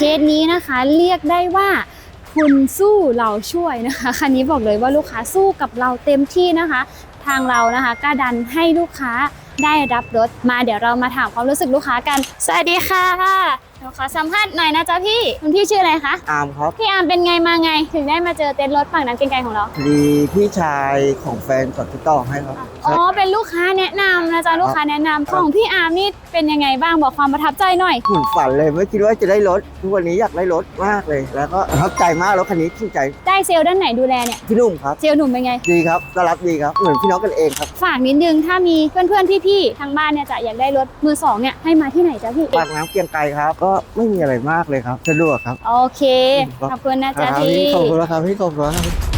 คสนี้นะคะเรียกได้ว่าคุณสู้เราช่วยนะคะคันนี้บอกเลยว่าลูกค้าสู้กับเราเต็มที่นะคะ ทางเรานะคะก็ดันให้ลูกค้าได้รับรถมาเดี๋ยวเรามาถามความรู้สึกลูกค้ากัน สวัสดีค่ะ ขอสัมภาษณ์หน่อยนะจ๊ะพี่คุณพี่ชื่ออะไรคะ อามครับ พี่อาร์มเป็นไงมาไง ถึงได้มาเจอเต็นท์รถฝั่งนั้นเกรียงไกรของเราพอดีพี่ชายของแฟนกดติดต่อให้ครับอ๋อเป็นลูกค้าแนะนำนะจ๊ะลูกค้าแนะนำของพี่อาร์มนี่เป็นยังไงบ้างบอกความประทับใจหน่อยหุ่นฝันเลยไม่คิดว่าจะได้รถ ทุกวันนี้อยากได้รถมากเลย แล้วก็ประทับใจมากรถคันนี้ถูกใจได้เซลล์ด้านไหนดูแลเนี่ยพี่หนุ่มครับ เซลล์หนุ่มเป็นไง ดีครับก็รับดีครับ เหมือนพี่น้องกันเองครับฝากนิดนึงถ้ามีเพื่อนๆพี่ๆทางบ้านเนี่ยจะอยากได้รถมือสองเนี่ยให้มาที่ไหนจ๊ะพี่ปากน้ำเกรียงไกรครับ ก็ไม่มีอะไรมากเลยครับสะดวกครับ โอเค ขอบคุณนะจ๊ะครับพี่ขอบคุณนะครับพี่ขอบคุณครับ